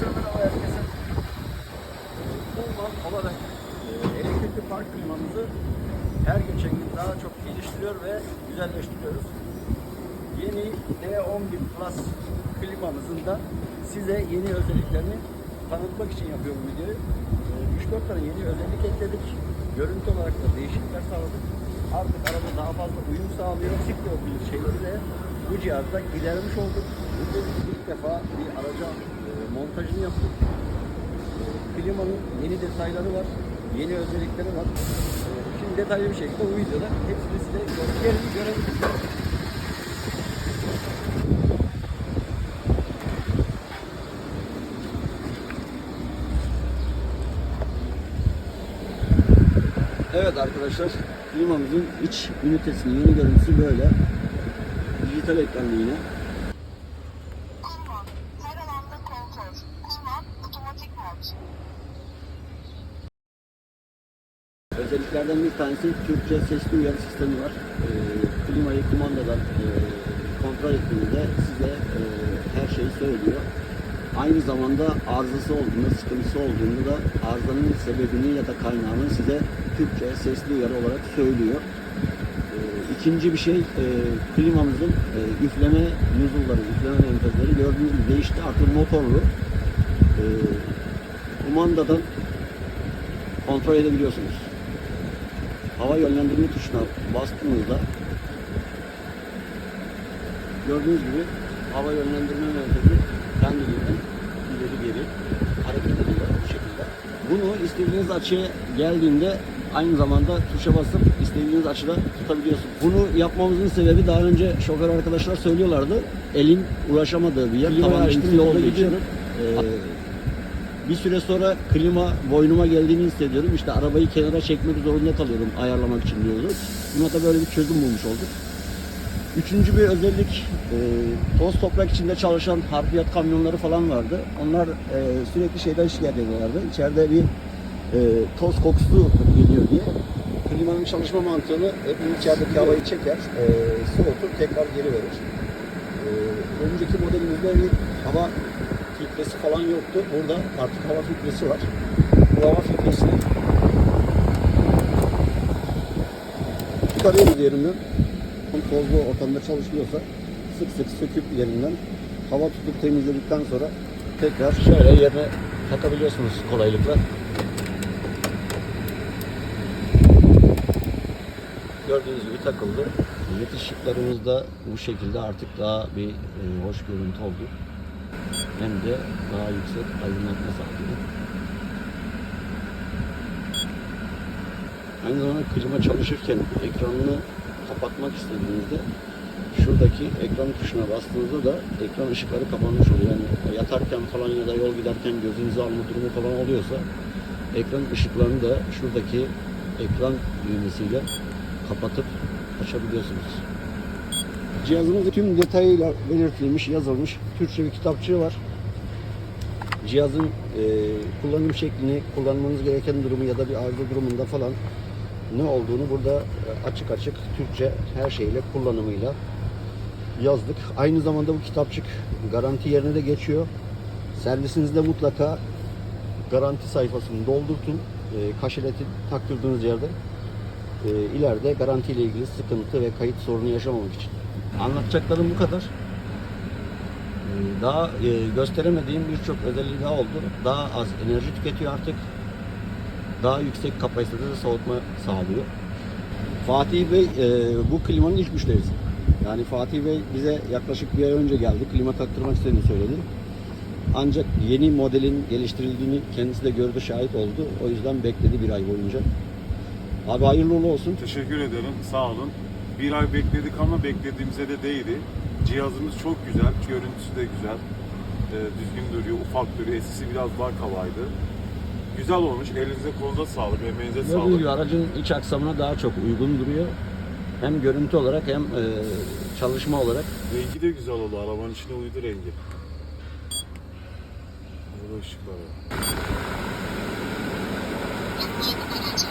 Arkadaşlar merhaba herkese. Pullman olarak e, elektrikli park klimamızı her geçen gün daha çok geliştiriyor ve güzelleştiriyoruz. Yeni D11 Plus klimamızın da size yeni özelliklerini tanıtmak için yapıyorum videoyu. E, 3-4 tane yeni özellik ekledik. Görüntü olarak da değişiklikler sağladık. Artık araba daha fazla uyum sağlıyor. Sikleyebilir şeyleri de bu cihazda gidermiş olduk. Bugün ilk defa bir araca e, montajını yaptık. Klimanın yeni detayları var. Yeni özellikleri var. E, şimdi detaylı bir şekilde bu videoda hepsini size gösterelim, görebilirsiniz. Evet arkadaşlar, klimamızın iç ünitesinin yeni görüntüsü böyle. Dijital ekranlı yine. Özelliklerden bir tanesi Türkçe sesli uyarı sistemi var. Ee, klimayı kumandadan e, kontrol ettiğinizde size e, her şeyi söylüyor. Aynı zamanda arızası olduğunda, sıkıntısı olduğunda da arızanın sebebini ya da kaynağını size Türkçe sesli uyarı olarak söylüyor. İkinci bir şey e, klimamızın e, üfleme nuzulları, üfleme menfezleri gördüğünüz gibi değişti. Artık motorlu. E, kumandadan kontrol edebiliyorsunuz. Hava yönlendirme tuşuna bastığınızda gördüğünüz gibi hava yönlendirme menfezi kendiliğinden ileri geri hareket ediyor bu şekilde. Bunu istediğiniz açıya geldiğinde aynı zamanda tuşa basıp istediğiniz açıda tutabiliyorsunuz. Bunu yapmamızın sebebi daha önce şoför arkadaşlar söylüyorlardı. Elin ulaşamadığı bir yer. Klima açtım, yolda gidiyorum. ee, bir süre sonra klima boynuma geldiğini hissediyorum. İşte arabayı kenara çekmek zorunda kalıyorum ayarlamak için diyordu. Buna da böyle bir çözüm bulmuş olduk. Üçüncü bir özellik e, toz toprak içinde çalışan harfiyat kamyonları falan vardı. Onlar e, sürekli şeyden şikayet ediyorlardı. İçeride bir e, toz kokusu geliyor diye. Klimanın çalışma mantığını hepimiz içerideki havayı çeker, e, soğutur, tekrar geri verir. E, önceki modelimizde bir hava filtresi falan yoktu. Burada artık hava filtresi var. Bu hava filtresini çıkarıyoruz yerinden. Tozlu ortamda çalışıyorsa sık sık söküp yerinden hava tutup temizledikten sonra tekrar şöyle yerine takabiliyorsunuz kolaylıkla. Gördüğünüz gibi takıldı. LED ışıklarımız da bu şekilde artık daha bir e, hoş görüntü oldu. Hem de daha yüksek aydınlatma sağlıyor. Aynı zamanda klima çalışırken ekranını kapatmak istediğinizde şuradaki ekran tuşuna bastığınızda da ekran ışıkları kapanmış oluyor. Yani yatarken falan ya da yol giderken gözünüzü alma durumu falan oluyorsa ekran ışıklarını da şuradaki ekran düğmesiyle kapatıp açabiliyorsunuz. Cihazımızda tüm detayıyla belirtilmiş, yazılmış Türkçe bir kitapçığı var. Cihazın e, kullanım şeklini, kullanmanız gereken durumu ya da bir arıza durumunda falan ne olduğunu burada e, açık açık Türkçe her şeyle kullanımıyla yazdık. Aynı zamanda bu kitapçık garanti yerine de geçiyor. Servisinizde mutlaka garanti sayfasını doldurtun. E, kaşeleti taktırdığınız yerde e, ileride garantiyle ilgili sıkıntı ve kayıt sorunu yaşamamak için. Anlatacaklarım bu kadar. E, Daha e, gösteremediğim birçok özelliği daha oldu. Daha az enerji tüketiyor artık. Daha yüksek kapasitede de soğutma sağlıyor. Fatih Bey e, bu klimanın ilk müşterisi. Yani Fatih Bey bize yaklaşık bir ay önce geldi. Klima taktırmak istediğini söyledi. Ancak yeni modelin geliştirildiğini kendisi de gördü, şahit oldu. O yüzden bekledi bir ay boyunca. Abi hayırlı uğurlu olsun. Teşekkür ederim. Sağ olun. Bir ay bekledik ama beklediğimize de değdi. Cihazımız çok güzel. Görüntüsü de güzel. Ee, düzgün duruyor. Ufak duruyor. Eskisi biraz daha kabaydı. Güzel olmuş. Elinize kolunuza sağlık. Emeğinize Gördüğünüz sağlık. gibi aracın iç aksamına daha çok uygun duruyor. Hem görüntü olarak hem e, çalışma olarak. Rengi de güzel oldu. Arabanın içine uydu rengi. Işıkları. Yeni derece.